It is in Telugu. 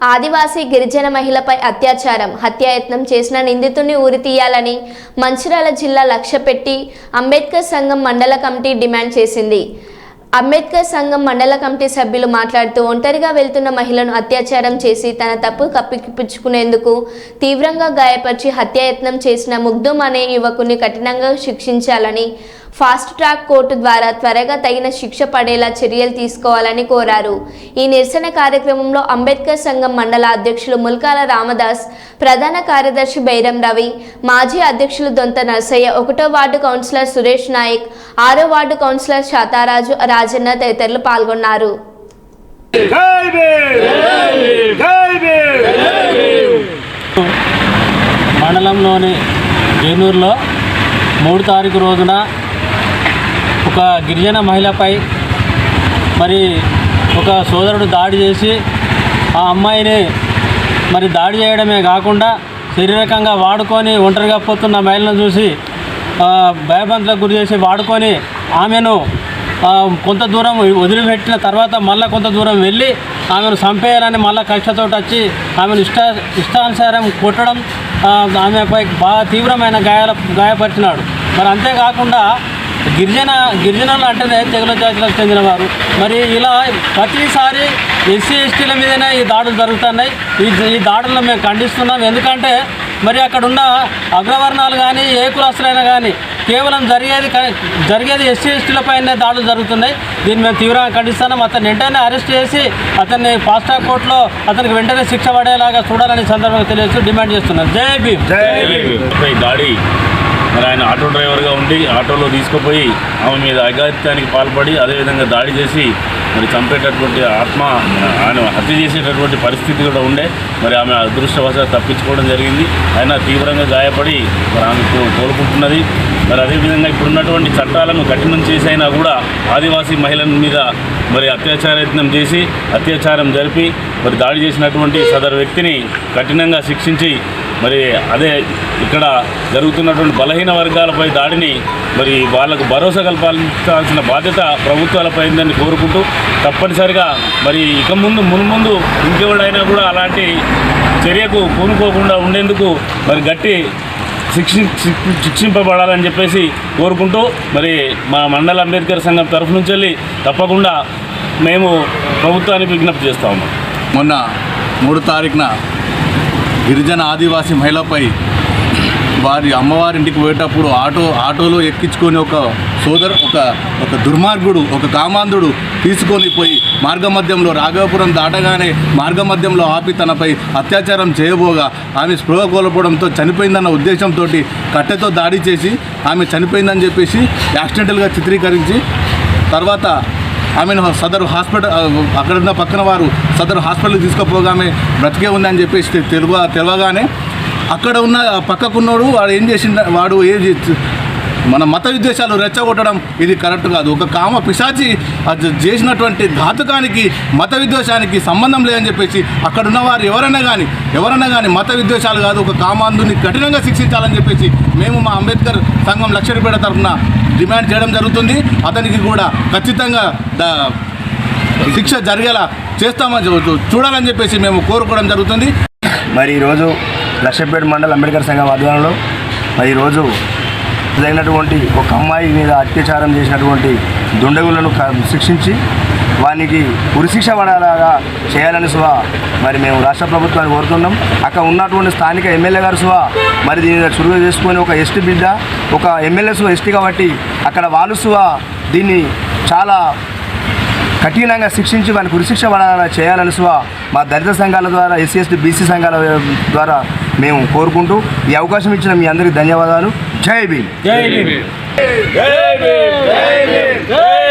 ఆదివాసీ గిరిజన మహిళపై అత్యాచారం హత్యాయత్నం చేసిన నిందితుడిని ఉరి తీయాలని మంచిర్యాల జిల్లా లక్ష్యపెట్టి అంబేద్కర్ సంఘం మండల కమిటీ డిమాండ్ చేసింది. అంబేద్కర్ సంఘం మండల కమిటీ సభ్యులు మాట్లాడుతూ ఒంటరిగా వెళ్తున్న మహిళను అత్యాచారం చేసి తన తప్పు కప్పిపుచ్చుకునేందుకు తీవ్రంగా గాయపరిచి హత్యాయత్నం చేసిన ముగ్ధుమ్ అనే యువకుని కఠినంగా శిక్షించాలని ఫాస్ట్ ట్రాక్ కోర్టు ద్వారా త్వరగా తగిన శిక్ష పడేలా చర్యలు తీసుకోవాలని కోరారు. ఈ నిరసన కార్యక్రమంలో అంబేద్కర్ సంఘం మండల అధ్యక్షులు ముల్కాల రామదాస్ ప్రధాన కార్యదర్శి బైరం రవి మాజీ అధ్యక్షులు దొంత నర్సయ్య ఒకటో వార్డు కౌన్సిలర్ సురేష్ నాయక్ ఆరో వార్డు కౌన్సిలర్ శాతారాజు రాజన్న తదితరులు పాల్గొన్నారు. మండలంలోని ఏనూరులో మూడు తారీఖు రోజున ఒక గిరిజన మహిళపై మరి ఒక సోదరుడు దాడి చేసి ఆ అమ్మాయిని మరి దాడి చేయడమే కాకుండా శారీరకంగా వాడుకొని ఒంటరిగా పోతున్న మహిళను చూసి ఆ, భయభ్రాంతులకు గురి చేసి వాడుకొని ఆమెను కొంత దూరం వదిలిపెట్టిన తర్వాత మళ్ళీ కొంత దూరం వెళ్ళి ఆమెను చంపేయాలని మళ్ళీ కక్షతో వచ్చి ఆమెను ఇష్ట ఇష్టానుసారం కొట్టడం ఆమెపై బాగా తీవ్రమైన గాయాల గాయపరిచినాడు. మరి అంతేకాకుండా గిరిజన గిరిజనులు అంటేనే తెగుల జాతులకు చెందినవారు. మరి ఇలా ప్రతిసారి ఎస్సీ ఎస్టీల మీదనే ఈ దాడులు జరుగుతున్నాయి. ఈ ఈ దాడులను మేము ఖండిస్తున్నాం. ఎందుకంటే మరి అక్కడున్న అగ్రవర్ణాలు కానీ ఏ కులాసులైనా కానీ కేవలం జరిగేది జరిగేది ఎస్సీ ఎస్టీలపైనే దాడులు జరుగుతున్నాయి. దీన్ని మేము తీవ్రంగా ఖండిస్తున్నాం. అతన్ని వెంటనే అరెస్ట్ చేసి అతన్ని ఫాస్ట్రాక్ కోర్టులో అతనికి వెంటనే శిక్ష పడేలాగా చూడాలని సందర్భంగా తెలియజేస్తూ డిమాండ్ చేస్తున్నాం. జై భీమ్. జై భీమ్. దాడి మరి ఆయన ఆటో డ్రైవర్గా ఉండి ఆటోలో తీసుకుపోయి ఆమె మీద అఘాయిత్యానికి పాల్పడి అదేవిధంగా దాడి చేసి మరి చంపేటటువంటి ఆత్మ ఆయన హత్య చేసేటటువంటి పరిస్థితి కూడా ఉండే. మరి ఆమె అదృష్టవశాత్తు తప్పించుకోవడం జరిగింది. ఆయన తీవ్రంగా గాయపడి మరి ఆమె కోలుకుంటున్నది. మరి అదేవిధంగా ఇప్పుడున్నటువంటి చట్టాలను కఠినం చేసైనా కూడా ఆదివాసీ మహిళల మీద మరి అత్యాచారయత్నం చేసి అత్యాచారం జరిపి మరి దాడి చేసినటువంటి సదరు వ్యక్తిని కఠినంగా శిక్షించి మరి అదే ఇక్కడ జరుగుతున్నటువంటి బలహీన వర్గాలపై దాడిని మరి వాళ్ళకు భరోసా కల్పించాల్సిన బాధ్యత ప్రభుత్వాలపై ఉందని కోరుకుంటూ తప్పనిసరిగా మరి ఇక ముందు మున్ముందు ఇంకెవడైనా కూడా అలాంటి చర్యకు పూనుకోకుండా ఉండేందుకు మరి గట్టి శిక్షి శిక్ష- శిక్షింపబడాలని చెప్పేసి కోరుకుంటూ మరి మా మండల అంబేద్కర్ సంఘం తరఫు నుంచి వెళ్ళి తప్పకుండా మేము ప్రభుత్వానికి విజ్ఞప్తి చేస్తాము మొన్న మూడు తారీఖున గిరిజన ఆదివాసీ మహిళపై వారి అమ్మవారింటికి పోయేటప్పుడు ఆటో ఆటోలో ఎక్కించుకొని ఒక సోదరు ఒక ఒక దుర్మార్గుడు ఒక కామాంధుడు తీసుకొని పోయి మార్గమధ్యంలో రాఘవపురం దాటగానే మార్గమధ్యంలో ఆపి తనపై అత్యాచారం చేయబోగా ఆమె స్పృహ కోల్పోవడంతో చనిపోయిందన్న ఉద్దేశంతో కట్టెతో దాడి చేసి ఆమె చనిపోయిందని చెప్పేసి యాక్సిడెంటల్గా చిత్రీకరించి తర్వాత ఆమెను సదరు హాస్పిటల్ అక్కడ ఉన్న పక్కన వారు సదరు హాస్పిటల్కి తీసుకుపోగానే బ్రతికే ఉందని చెప్పేసి తెలుగు తెలవగానే అక్కడ ఉన్న పక్కకున్నోడు వాడు ఏం చేసిండ వాడు ఏం చే- మన మత విద్వేషాలు రెచ్చగొట్టడం ఇది కరెక్ట్ కాదు. ఒక కామ పిశాచి చేసినటువంటి ఘాతకానికి మత విద్వేషానికి సంబంధం లేదని చెప్పేసి అక్కడ ఉన్న వారు ఎవరైనా కానీ ఎవరైనా కానీ మత విద్వేషాలు కాదు ఒక కామాంధుని కఠినంగా శిక్షించాలని చెప్పేసి మేము మా అంబేద్కర్ సంఘం లక్ష్యపేట తరఫున డిమాండ్ చేయడం జరుగుతుంది. అతనికి కూడా ఖచ్చితంగా శిక్ష జరిగేలా చేస్తామని చూడాలని చెప్పేసి మేము కోరుకోవడం జరుగుతుంది. మరి ఈరోజు లక్షపేట మండల అంబేద్కర్ సంఘం ఆధ్వర్యంలో మరి ఈరోజు జరిగినటువంటి ఒక అమ్మాయి మీద అత్యాచారం చేసినటువంటి దుండగులను క- శిక్షించి వానికి ఉరిశిక్ష పడేలాగా చేయాలని సువా మరి మేము రాష్ట్ర ప్రభుత్వాన్ని కోరుతున్నాం. అక్కడ ఉన్నటువంటి స్థానిక ఎమ్మెల్యే గారు సువా మరి దీని మీద చురుగు చేసుకొని ఒక ఎస్టీ బిడ్డ ఒక ఎమ్మెల్యే సువా ఎస్టీ కాబట్టి అక్కడ వాళ్ళు సువా దీన్ని చాలా కఠినంగా శిక్షించి వారిని ఉరిశిక్ష పడాలా చేయాలని సువా మా దళిత సంఘాల ద్వారా ఎస్సీ ఎస్టీ బీసీ సంఘాల ద్వారా మేము కోరుకుంటూ ఈ అవకాశం ఇచ్చిన మీ అందరికీ ధన్యవాదాలు. జై భీమ్ జై భీమ్ జై భీమ్ జై భీమ్ జై